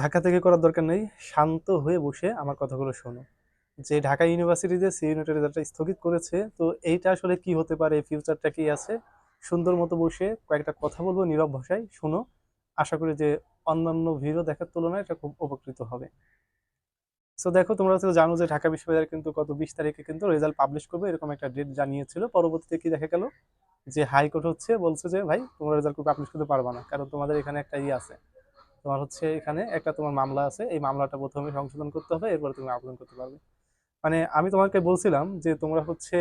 ঢাকা থেকে করার দরকার নেই, শান্ত হয়ে বসে আমার কথাগুলো শোনো। যে ঢাকা ইউনিভার্সিটিতে সি ইউনিটের রেজাল্টটা স্থগিত করেছে, তো এইটা আসলে কি হতে পারে ফিউচারটা কি আছে? সুন্দর মতো বসে কয়েকটা কথা বলব নীরব ভাষায়, শোনো। আশা করি যে অন্যান্য ভিড়ও দেখার তুলনায় এটা খুব উপকৃত হবে। সো দেখো, তোমরা তো জানো যে ঢাকা বিশ্ববিদ্যালয় কিন্তু গত বিশ তারিখে কিন্তু রেজাল্ট পাবলিশ করবে, এরকম একটা ডেট জানিয়েছিল। পরবর্তীতে কি দেখা গেল? যে হাইকোর্ট হচ্ছে, বলছে যে, ভাই, তোমরা রেজাল্ট পাবলিশ করতে পারবা না, কারণ তোমাদের এখানে একটা ই আছে। তোমার হচ্ছে এখানে একটা তোমার মামলা আছে। এই মামলাটা প্রথমে সংশোধন করতে হবে, এরপরে তুমি আবেদন করতে পারবে। মানে আমি তোমাকে বলছিলাম যে তোমরা হচ্ছে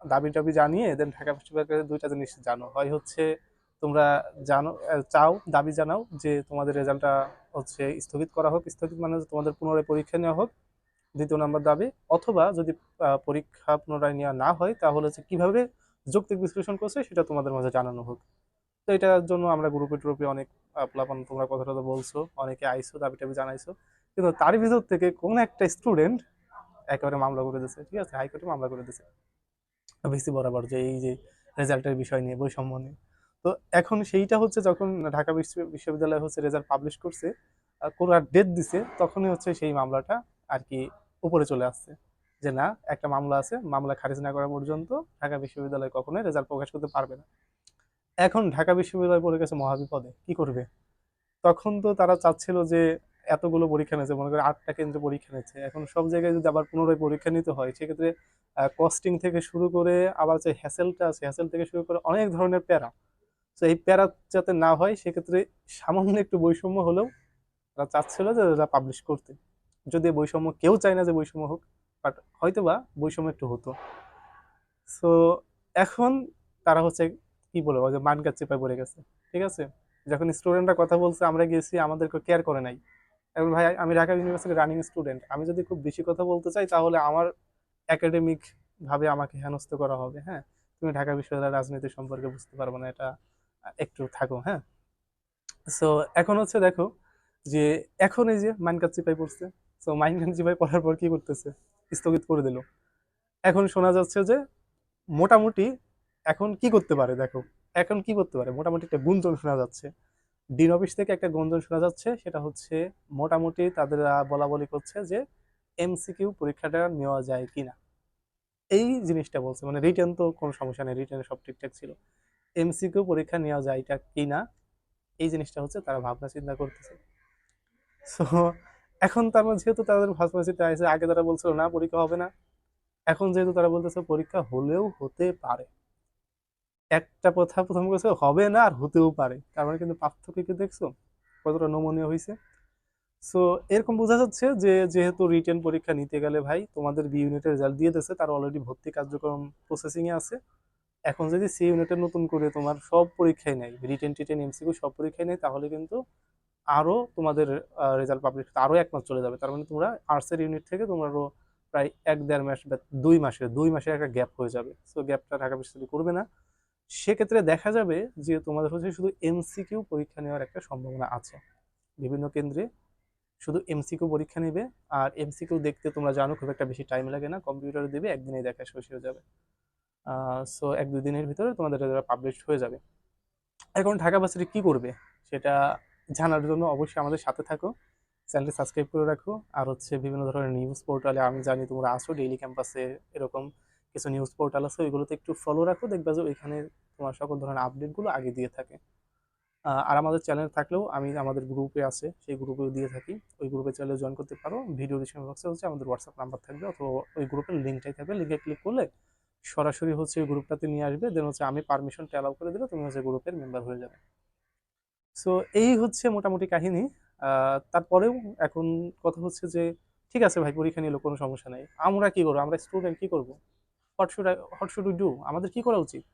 দাবি টাবি জানিয়ে দেন ঢাকা বিশ্ববিদ্যালয়ের দুইটা জিনিস জানো। হয় হচ্ছে তোমরা জানো চাও, দাবি জানাও যে তোমাদের রেজাল্টটা হচ্ছে স্থগিত করা হোক, স্থগিত মানে তোমাদের পুনরায় পরীক্ষা নেওয়া হোক, দ্বিতীয় নম্বর দাবি। অথবা যদি পরীক্ষা পুনরায় নেওয়া না হয়, তাহলে হচ্ছে কীভাবে যৌক্তিক বিশ্লেষণ করছে সেটা তোমাদের মাঝে জানানো হোক। তো এটার জন্য আমরা গ্রুপে ট্রুপে অনেক প্লাপান তোমরা কথা টথা বলছো, অনেকে আইসো দাবি টাবি জানাইছো। কিন্তু তার ভিতর থেকে কোন একটা স্টুডেন্ট একেবারে মামলা করে দিয়েছে ঠিক আছে? হাইকোর্টে মামলা করে দিয়েছে ভিসি বরাবর যে এই যে রেজাল্টের বিষয় নিয়ে, বৈষম্য নিয়ে। তো এখন সেইটা হচ্ছে যখন ঢাকা বিশ্ব- বিশ্ববিদ্যালয় হচ্ছে রেজাল্ট পাবলিশ করছে করার ডেট দিছে, তখনই হচ্ছে সেই মামলাটা আর কি উপরে চলে আসছে। যে না, একটা মামলা আছে, মামলা খারিজ না করা পর্যন্ত ঢাকা বিশ্ববিদ্যালয় কখনোই রেজাল্ট প্রকাশ করতে পারবে না। এখন ঢাকা বিশ্ববিদ্যালয় পড়ে গেছে মহাবিপদে, কি করবে? তখন তো তারা চাচ্ছিল যে এতগুলো পরীক্ষা নিয়েছে, মনে করে আটটা কেন্দ্রে পরীক্ষা নিচ্ছে এখন সব জায়গায় যদি আবার পুনরায় পরীক্ষা নিতে হয়, সেক্ষেত্রে কস্টিং থেকে শুরু করে আবার যে হ্যাসেলটা আছে হ্যাসেল থেকে শুরু করে অনেক ধরনের প্যারা। তো এই প্যারা যাতে না হয়, সেক্ষেত্রে সামান্য একটু বৈষম্য হলেও তারা চাচ্ছিল যে তারা পাবলিশ করতে। যদি বৈষম্য কেউ চায় না যে বৈষম্য হোক বাট হয়তো বা বৈষম্য একটু হতো। সো এখন তারা হচ্ছে কি বলব যে মান গাছ চেপায় পড়ে গেছে। ঠিক আছে? যখন স্টুডেন্টরা কথা বলছে, আমরা গেছি আমাদেরকে কেয়ার করে নাই। এখন ভাই, আমি ঢাকা ইউনিভার্সিটি রানিং স্টুডেন্ট আমি যদি খুব বেশি কথা বলতে চাই, তাহলে আমার একাডেমিক ভাবে আমাকে হেনস্থ করা হবে হ্যাঁ? তুমি ঢাকা বিশ্ববিদ্যালয়ের রাজনীতি সম্পর্কে বুঝতে পারব না, এটা একটু থাকো হ্যাঁ? সো এখন হচ্ছে দেখো যে, এখন এই যে মাইনকাত চিপাই পড়ছে সো মাইনকাত চিপাই পড়ার পর কি করতেছে? স্থগিত করে দিল। এখন শোনা যাচ্ছে যে, মোটামুটি এখন কি করতে পারে? দেখো, এখন কি করতে পারে? মোটামুটি একটা গুঞ্জন শোনা যাচ্ছে। ডিন অফিস থেকে একটা গুঞ্জন শোনা যাচ্ছে, সেটা হচ্ছে মোটামুটি তাদের বলা বলি করছে যে এমসিকিউ পরীক্ষাটা নেওয়া যায় কিনা। এই জিনিসটা বলছে মানে রিটার্ন তো কোনো সমস্যা নেই, রিটেনে সব ঠিকঠাক ছিল। এমসিকিউ পরীক্ষা নেওয়া যায় এটা কিনা, এই জিনিসটা হচ্ছে তারা ভাবনা চিন্তা করতেছে। সো এখন তার মানে যেহেতু তাদের ভাবনা চিন্তা আগে তারা বলছিল, না, পরীক্ষা হবে না। এখন যেহেতু তারা বলতেছে, পরীক্ষা হলেও হতে পারে। একটা কথা প্রথম কথা হবে না আর হতেও পারে। তার মানে কিন্তু পার্থক্য কি দেখছ? কতটা নমনীয় হয়েছে সো এরকম বোঝা যাচ্ছে যে, যেহেতু রিটেন পরীক্ষা নিতে গেলে ভাই তোমাদের বি ইউনিটের রেজাল্ট দিয়ে দিয়েছে, তার অলরেডি ভর্তি কার্যক্রম প্রসেসিংয়ে আছে। এখন যদি সি ইউনিটের নতুন করে তোমার সব পরীক্ষায় নেয়, রিটেন, টিটেন এমসিকিউ সব পরীক্ষায় নেয়, তাহলে কিন্তু আরও তোমাদের রেজাল্ট পাবলিশ আরও এক মাস চলে যাবে। তার মানে তোমরা আর্টসের ইউনিট থেকে তোমারও প্রায় এক দেড় মাস বা দুই মাসের দুই মাসের একটা গ্যাপ হয়ে যাবে। সো গ্যাপটা ঢাকা বিশ্ববিদ্যালয় করবে না। সেক্ষেত্রে দেখা যাবে যে তোমাদের হচ্ছে শুধু এমসিকিউ পরীক্ষা নেওয়ার একটা সম্ভাবনা আছে। বিভিন্ন কেন্দ্রে শুধু এমসিকিউ পরীক্ষা নেবে আর এমসিকিউ দেখতে তোমরা জানো খুব একটা বেশি টাইম লাগে না কম্পিউটারে দেবে, একদিনেই দেখা শেষ হয়ে যাবে। সো এক দুই দিনের ভিতরে তোমাদের পাবলিশ হয়ে যাবে। এখন ঢাকা ভার্সিটি কী করবে সেটা জানার জন্য অবশ্যই আমাদের সাথে থাকো চ্যানেলটি সাবস্ক্রাইব করে রাখো, আর হচ্ছে বিভিন্ন ধরনের নিউজ পোর্টালে আমি জানি তোমরা আসো ডেইলি ক্যাম্পাসে এরকম কিছু নিউজ পোর্টাল আছে, ওইগুলোতে একটু ফলো রাখো, দেখবে যে ওইখানে তোমার সকল ধরনের আপডেটগুলো আগে দিয়ে থাকে। আর আমাদের চ্যানেল থাকলেও আমি আমাদের গ্রুপে আছে, সেই গ্রুপেও দিয়ে থাকি। ওই গ্রুপে চ্যানেলে জয়েন করতে পারো। ভিডিও ডিসক্রিপশন বক্সে হচ্ছে আমাদের হোয়াটসঅ্যাপ নাম্বার থাকবে, অথবা ওই গ্রুপের লিঙ্কটাই থাকবে। লিঙ্কে ক্লিক করলে সরাসরি হচ্ছে ওই গ্রুপটাতে নিয়ে আসবে দেন হচ্ছে আমি পারমিশনটা অ্যালাউ করে দিলে তুমি হচ্ছে গ্রুপের মেম্বার হয়ে যাবে। সো এই হচ্ছে মোটামুটি কাহিনী। তারপরেও এখন কথা হচ্ছে যে, ঠিক আছে ভাই, পরীক্ষা নিলো, কোনো সমস্যা নেই। আমরা কি করব? আমরা স্টুডেন্ট কি করব? What should what should do আমাদের কি করা উচিত?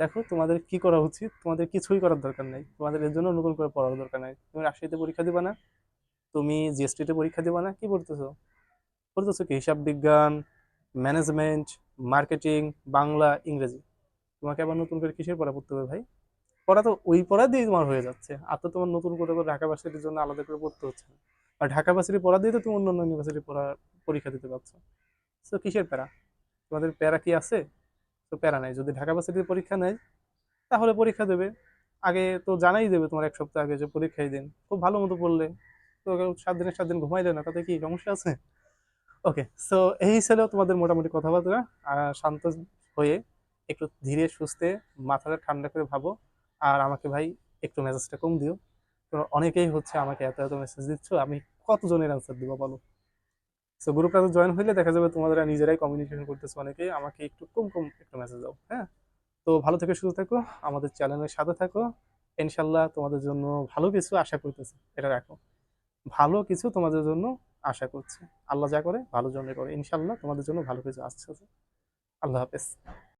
দেখো, তোমাদের কি করা উচিত? তোমাদের কিছুই করার দরকার নাই। তোমাদের এর জন্য নতুন করে পড়ার দরকার নাই। তুমি রাজশাহীতে পরীক্ষা দিবা না? তুমি জিএসটিতে পরীক্ষা দিবা না? কি পড়তেছো? পড়তেছো কি? হিসাব বিজ্ঞান ম্যানেজমেন্ট মার্কেটিং বাংলা, ইংরেজি। তোমাকে আবার নতুন করে কিসের পড়া পড়তে হবে ভাই? পড়া তো ওই পড়া দিয়ে তোমার হয়ে যাচ্ছে। আর তো তোমার নতুন করে করে ঢাকা ভার্সিটির জন্য আলাদা করে পড়তে হচ্ছে না। আর ঢাকা ভার্সিটি পড়া দিয়ে তো তুমি অন্য অন্য ইউনিভার্সিটি পড়া, পরীক্ষা দিতে পারছ। তো কিসের প্যারা? তোমাদের প্যারা কি আছে? তো প্যারা নাই। যদি ঢাকা ভার্সিটির পরীক্ষা নেয়, তাহলে পরীক্ষা দেবে। আগে তো জানাই দেবে তোমার এক সপ্তাহ আগে যে পরীক্ষাই দিন। খুব ভালো মতো পড়লে। তো সাত দিনের, সাত দিন ঘুমাইলে না, তাতে কি সমস্যা আছে? ওকে সো এই ছিল তোমাদের মোটামুটি কথাবার্তা। শান্ত হয়ে একটু ধীরে, সুস্থে, মাথাটা ঠান্ডা করে ভাবো। আর আমাকে ভাই একটু মেসেজটা কম দিও। কারণ অনেকেই হচ্ছে আমাকে এত এত মেসেজ দিচ্ছ। আমি কতজনের অ্যান্সার দিব বলো? সো গ্রুপটাতে জয়েন হইলে দেখা যাবে তোমাদের নিজেরাই কমিউনিকেশন করতেছো অনেকে, আমাকে একটু কম কম একটু মেসেজ দাও হ্যাঁ? তো ভালো থেকে, সুস্থ থাকো, আমাদের চ্যানেলের সাথে থাকো। ইনশাল্লাহ তোমাদের জন্য ভালো কিছু আশা করতেছি, এটা রাখো। ভালো কিছু তোমাদের জন্য আশা করছে। আল্লাহ যা করে, ভালো জন্য করে। ইনশাল্লাহ তোমাদের জন্য ভালো কিছু আসছে। আল্লাহ হাফেজ।